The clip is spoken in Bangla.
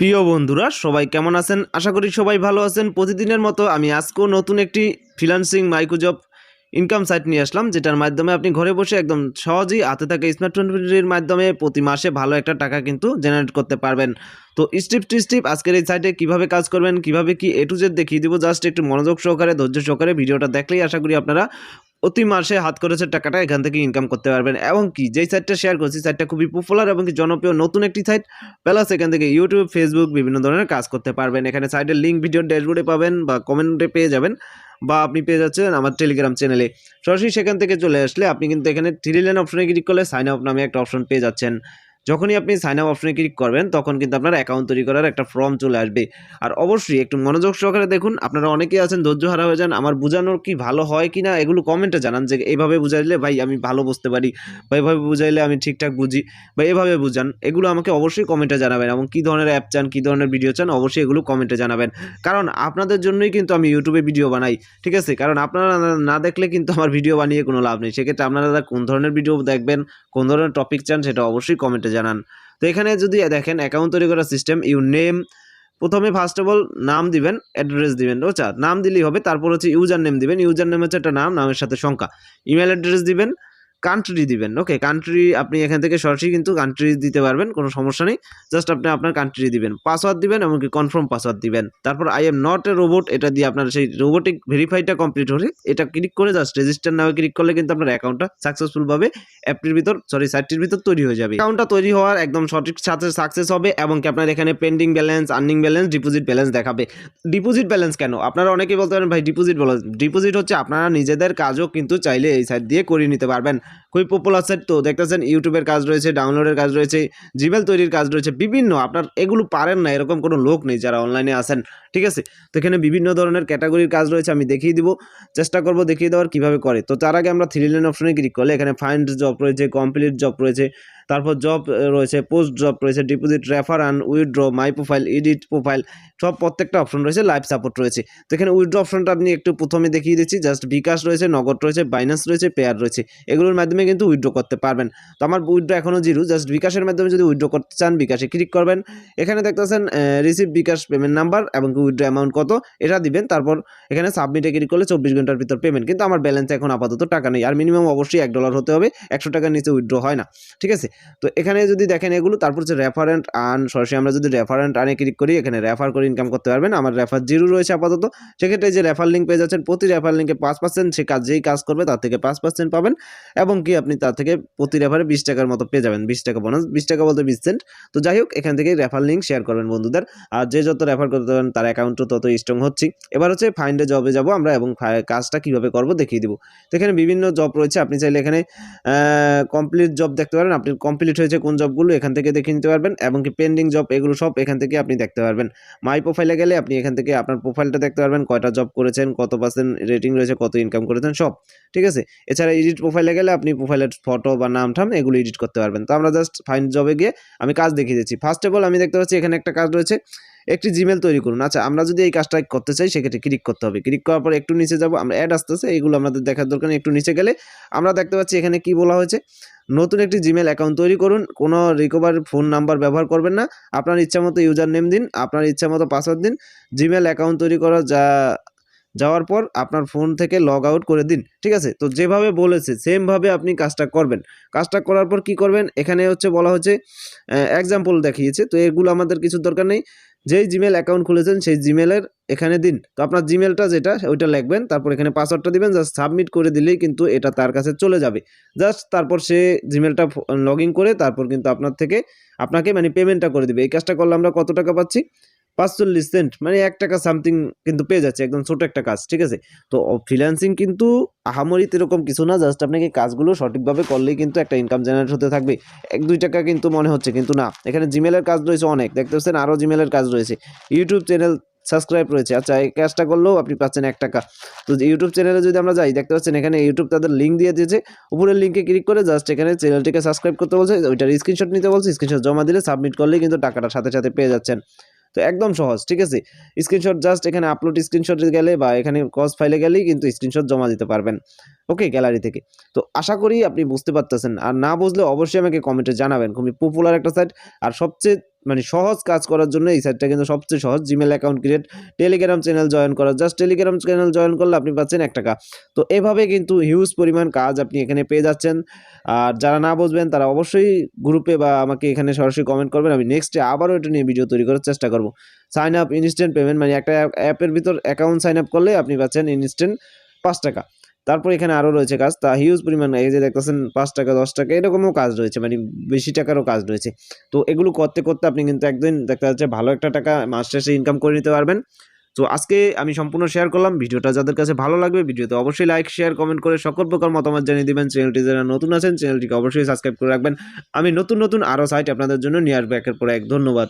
প্রিয় বন্ধুরা, সবাই কেমন আছেন? আশা করি সবাই ভালো আছেন। প্রতিদিনের মতো আমি আজকেও নতুন একটি ফ্রিল্যান্সিং মাইক্রোজব ইনকাম সাইট নিয়ে আসলাম, যেটার মাধ্যমে আপনি ঘরে বসে একদম সহজেই হাতে থাকা স্মার্টফোনের মাধ্যমে প্রতি মাসে ভালো একটা টাকা কিন্তু জেনারেট করতে পারবেন। তো স্টিপ টু স্টিপ আজকের এই সাইটে কীভাবে কাজ করবেন, কীভাবে কি এ টু জেড দেখিয়ে দিব জাস্ট একটু মনোযোগ সহকারে, ধৈর্য সহকারে ভিডিওটা দেখলেই আশা করি আপনারা প্রতি মাসে হাত খরচের টাকাটা এখান থেকে ইনকাম করতে পারবেন। এবং কি, যেই সাইটটা শেয়ার করছি সাইটটা খুবই পপুলার এবং কি জনপ্রিয় নতুন একটি সাইট প্লাস এখান থেকে ইউটিউব ফেসবুক বিভিন্ন ধরনের কাজ করতে পারবেন। এখানে সাইটের লিঙ্ক ভিডিও ড্যাশবোর্ডে পাবেন বা কমেন্টে পেয়ে যাবেন বা আপনি পেয়ে যাচ্ছেন আমার টেলিগ্রাম চ্যানেলে সরাসরি সেখান থেকে চলে আসলে আপনি কিন্তু এখানে থ্রি লাইন অপশনে ক্লিক করলে সাইন আপ নামে একটা অপশন পেয়ে যাচ্ছেন। যখনই আপনি সাইন আপ অপশনে ক্লিক করবেন, তখন কিন্তু আপনার অ্যাকাউন্ট তৈরি করার একটা ফর্ম চলে আসবে। আর অবশ্যই একটু মনোযোগ সহকারে দেখুন, আপনারা অনেকেই আছেন, ধৈর্য হারা হয়ে যান, আমার বোঝানোর কি ভালো হয় কি না এগুলো কমেন্টে জানান যে, এইভাবে বুঝাইলে ভাই আমি ভালো বুঝতে পারি, বা এভাবে বুঝাইলে আমি ঠিকঠাক বুঝি, বা এভাবে বুঝান। এগুলো আমাকে অবশ্যই কমেন্টে জানাবেন, এবং কী ধরনের অ্যাপ চান, কী ধরনের ভিডিও চান, অবশ্যই এগুলো কমেন্টে জানাবেন। কারণ আপনাদের জন্যই কিন্তু আমি ইউটিউবে ভিডিও বানাই, ঠিক আছে? কারণ আপনারা না- দেখলে কিন্তু আমার ভিডিও বানিয়ে কোনো লাভ নেই। সেক্ষেত্রে আপনারা কোন ধরনের ভিডিও দেখবেন, কোন ধরনের টপিক চান, সেটা অবশ্যই কমেন্টে জানান। তো এখানে যদি দেখেন অ্যাকাউন্ট তৈরি করার সিস্টেম ইউ নেম প্রথমে ফার্স্ট অফ অল নাম দিবেন অ্যাড্রেস দিবেন আচ্ছা নাম দিলেই হবে, তারপর হচ্ছে ইউজার নেম দিবেন ইউজার নেম হচ্ছে একটা নাম, নামের সাথে সংখ্যা। ইমেল অ্যাড্রেস দিবেন কান্ট্রি দিবেন। ওকে কান্ট্রি আপনি এখান থেকে সরাসরি কিন্তু কান্ট্রি দিতে পারবেন, কোনো সমস্যা নেই। জাস্ট আপনি আপনার কান্ট্রি দিবেন। পাসওয়ার্ড দিবেন এমনকি কনফার্ম পাসওয়ার্ড দিবেন। তারপর I am not a robot এটা দিয়ে আপনার সেই রোবোটিক ভেরিফাইটা কমপ্লিট হলে এটা ক্লিক করে জাস্ট রেজিস্টার নামে ক্লিক করলে কিন্তু আপনার অ্যাকাউন্টটা সাকসেসফুলভাবে অ্যাপটির ভিতর সরি সাইটটির ভিতর তৈরি হয়ে যাবে। অ্যাকাউন্টটা তৈরি হওয়ার একদম সঠিক সাথে সাকসেস হবে এবং কি আপনার এখানে pending balance earning balance deposit balance দেখাবে। ডিপোজিট ব্যালেন্স কেন? আপনারা অনেকেই বলতে পারেন, ভাই ডিপোজিট ব্যালেন্স ডিপোজিট হচ্ছে আপনারা নিজেদের কাজও কিন্তু চাইলে এই সাইট দিয়ে করিয়ে নিতে পারবেন। খুবই পপুলার সাইট তো। দেখতেছেন, ইউটিউবের কাজ রয়েছে ডাউনলোডের কাজ রয়েছে জিমেল তৈরির কাজ রয়েছে, বিভিন্ন আপনার এগুলো পারেন না, এরকম কোনো লোক নেই যারা অনলাইনে আসেন ঠিক আছে? তো এখানে বিভিন্ন ধরনের ক্যাটাগরির কাজ রয়েছে, আমি দেখিয়ে দিব। চেষ্টা করব দেখিয়ে দেওয়ার কীভাবে করে। তো তার আগে আমরা থ্রি লাইন অপশনে ক্লিক করলে এখানে ফাইন্ড জব রয়েছে কমপ্লিট জব রয়েছে তারপর জব রয়েছে পোস্ট জব রয়েছে deposit refer and withdraw my profile edit profile সব প্রত্যেকটা অপশন রয়েছে লাইভ সাপোর্ট রয়েছে। তো এখানে উইথড্র অপশনটা আপনি একটু প্রথমে দেখিয়ে দিচ্ছি জাস্ট বিকাশ রয়েছে, নগদ রয়েছে বাইন্যান্স রয়েছে পেয়ার রয়েছে, এগুলোর মাধ্যমে কিন্তু উইথড্র করতে পারবেন। তো আমার উইথড্র এখনও জিরো জাস্ট বিকাশের মাধ্যমে যদি উইথড্র করতে চান, বিকাশে ক্লিক করবেন। এখানে দেখতেছেন রিসিভ বিকাশ পেমেন্ট নাম্বার এবং উইথড্র অ্যামাউন্ট কত, এটা দিবেন, তারপর এখানে সাবমিটে ক্লিক করলে চব্বিশ ঘণ্টার ভিতর পেমেন্ট কিন্তু আমার ব্যালেন্স এখন আপাতত টাকা নেই, আর মিনিমাম অবশ্যই এক ডলার হতে হবে, একশো টাকার নিচে উইথড্র হয় না, ঠিক আছে? তো এখানে যদি দেখেন এগুলো, তারপর হচ্ছে রেফারেন্ট আর্ন সরাসরি আমরা যদি রেফারেন্ট আর্নে ক্লিক করি, এখানে রেফার করে ইনকাম করতে পারবেন। আমার রেফার জিরো রয়েছে আপাতত। সেক্ষেত্রে যে রেফার লিঙ্ক পেয়ে যাচ্ছেন, প্রতি রেফার লিঙ্কে পাঁচ পার্সেন্ট সে কাজ, যেই কাজ করবে তার থেকে পাঁচ পার্সেন্ট পাবেন এবং কি আপনি তার থেকে প্রতি রেফারে বিশ টাকার মতো পেয়ে যাবেন। বিশ টাকা বোনাস বিশ টাকা বলতে বিশ সেন্ট তো যাই হোক, এখান থেকে রেফার লিঙ্ক শেয়ার করবেন বন্ধুদের। আর যে যত রেফার করতে পারেন তার অ্যাকাউন্টও তত স্ট্রং হচ্ছি। এবার হচ্ছে ফাইন্ডে জবে যাব আমরা এবং কাজটা কীভাবে করব দেখিয়ে দিব। তো এখানে বিভিন্ন জব রয়েছে। আপনি চাইলে এখানে কমপ্লিট জব দেখতে পারেন। আপনি কমপ্লিট হয়েছে কোন জবগুলো এখান থেকে দেখে নিতে পারবেন এবং কি পেন্ডিং জব এগুলো সব এখান থেকে আপনি দেখতে পারবেন। মাই প্রোফাইলে গেলে আপনি এখান থেকে আপনার প্রোফাইলটা দেখতে পারবেন, কয়টা জব করেছেন, কত পার্সেন্ট রেটিং রয়েছে, কত ইনকাম করেছেন, সব, ঠিক আছে? এছাড়া এডিট প্রোফাইলে গেলে আপনি প্রোফাইলের ফটো বা নাম ঠাম এগুলো এডিট করতে পারবেন। তো আমরা জাস্ট ফাইন জবে গিয়ে আমি কাজ দেখিয়ে দিচ্ছি। ফার্স্ট অফ অল আমি দেখতে পাচ্ছি এখানে একটা কাজ রয়েছে। একটি জিমেল তৈরি করুন। আচ্ছা আমরা যদি এই কাজটা করতে চাই, সেক্ষেত্রে ক্লিক করতে হবে। ক্লিক করার পর একটু নিচে যাব, আমরা অ্যাড আসতেছে এইগুলো আমাদের দেখার দরকার একটু নিচে গেলে আমরা দেখতে পাচ্ছি এখানে কি বলা হয়েছে। নতুন একটি জিমেল অ্যাকাউন্ট তৈরি করুন। কোনো রিকভার ফোন নাম্বার ব্যবহার করবেন না। আপনার ইচ্ছা মতো ইউজার নেম দিন, আপনার ইচ্ছা মতো পাসওয়ার্ড দিন। জিমেল অ্যাকাউন্ট তৈরি করা যা, যাওয়ার পর আপনার ফোন থেকে লগ আউট করে দিন। ঠিক আছে? তো যেভাবে বলেছে সেমভাবে আপনি কাজটা করবেন। কাজটা করার পর কি করবেন? এখানে হচ্ছে বলা হচ্ছে এক্সাম্পল দেখিয়েছে। তো এগুলো আমাদের কিছু দরকার নেই। যেই জিমেল অ্যাকাউন্ট খুলেছেন, সেই জিমেলের এখানে দিন। তো আপনার জিমেলটা যেটা, ওইটা লিখবেন, তারপর এখানে পাসওয়ার্ডটা দিবেন জাস্ট সাবমিট করে দিলেই কিন্তু এটা তার কাছে চলে যাবে। জাস্ট তারপর সে জিমেলটা লগ করে, তারপর কিন্তু আপনার থেকে আপনাকে মানে পেমেন্টটা করে দিবে। এই কাজটা করলে আমরা কত টাকা পাচ্ছি? পাঁচচল্লিশ সেন্ট মানে এক টাকা সামথিং কিন্তু পেয়ে যাচ্ছে, একদম ছোট একটা কাজ, ঠিক আছে? তো ফ্রিল্যান্সিং কিন্তু আহামরিত এরকম কিছু না জাস্ট আপনাকে কাজগুলো সঠিকভাবে করলেই কিন্তু একটা ইনকাম জেনারেট হতে থাকবে। এক, দুই টাকা কিন্তু মনে হচ্ছে, কিন্তু না। এখানে জিমেলের কাজ রয়েছে অনেক, দেখতে পাচ্ছেন আরও জিমেলের কাজ রয়েছে। ইউটিউব চ্যানেল সাবস্ক্রাইব রয়েছে আচ্ছা এই কাজটা করলেও আপনি পাচ্ছেন এক টাকা। তো ইউটিউব চ্যানেলে যদি আমরা যাই, দেখতে পাচ্ছেন এখানে ইউটিউব তাদের লিঙ্ক দিয়ে দিয়েছে। উপরের লিঙ্কে ক্লিক করে জাস্ট এখানে চ্যানেলটিকে সাবস্ক্রাইব করতে বলছে, ওইটার স্ক্রিনশট নিতে বলছে স্ক্রিনশট জমা দিলে সাবমিট করলেই কিন্তু টাকাটা সাথে সাথে পেয়ে যাচ্ছেন। তো একদম সহজ, ঠিক আছে? স্ক্রিনশট জাস্ট এখানে আপলোড স্ক্রিনশটে গেলে বা এখানে কজ ফাইলে গেলেই কিন্তু স্ক্রিনশট জমা দিতে পারবেন। ওকে গ্যালারি থেকে। তো আশা করি আপনি বুঝতে পারতেছেন। আর না বুঝলে অবশ্যই আমাকে কমেন্টে জানাবেন। খুবই পপুলার একটা সাইট আর সবচেয়ে মানে সহজ কাজ করার জন্য এই সাইটটা কিন্তু সবচেয়ে সহজ। Gmail account create Telegram channel join করা। জাস্ট টেলিগ্রাম চ্যানেল জয়েন করলে আপনি পাচ্ছেন এক টাকা। তো এভাবে কিন্তু হিউজ পরিমাণ কাজ আপনি এখানে পেয়ে যাচ্ছেন। আর যারা না বুঝবেন, তারা অবশ্যই গ্রুপে বা আমাকে এখানে সরাসরি কমেন্ট করবেন। আমি নেক্সটে আবারও এটা নিয়ে ভিডিও তৈরি করার চেষ্টা করব। সাইন আপ ইনস্ট্যান্ট পেমেন্ট মানে একটা অ্যাপের ভিতর অ্যাকাউন্ট সাইন আপ করলে আপনি পাচ্ছেন ইনস্ট্যান্ট পাঁচ টাকা। তারপর এখানে আরও রয়েছে কাজ। তা হিউজ পরিমাণ, এই যে দেখতেছেন, পাঁচ টাকা, দশ টাকা, এরকমও কাজ রয়েছে মানে বেশি টাকারও কাজ রয়েছে। তো এগুলো করতে করতে আপনি কিন্তু একদিন দেখা যাচ্ছে ভালো একটা টাকা মাস শেষে ইনকাম করে নিতে পারবেন। তো আজকে আমি সম্পূর্ণ শেয়ার করলাম। ভিডিওটা যাদের কাছে ভালো লাগবে, ভিডিওতে অবশ্যই লাইক শেয়ার কমেন্ট করে সকল প্রকার মতামত জানিয়ে দেবেন। চ্যানেলটি যারা নতুন আছেন চ্যানেলটিকে অবশ্যই সাবস্ক্রাইব করে রাখবেন। আমি নতুন নতুন আরও সাইট আপনাদের জন্য নিয়ে আসব একের পর এক। ধন্যবাদ।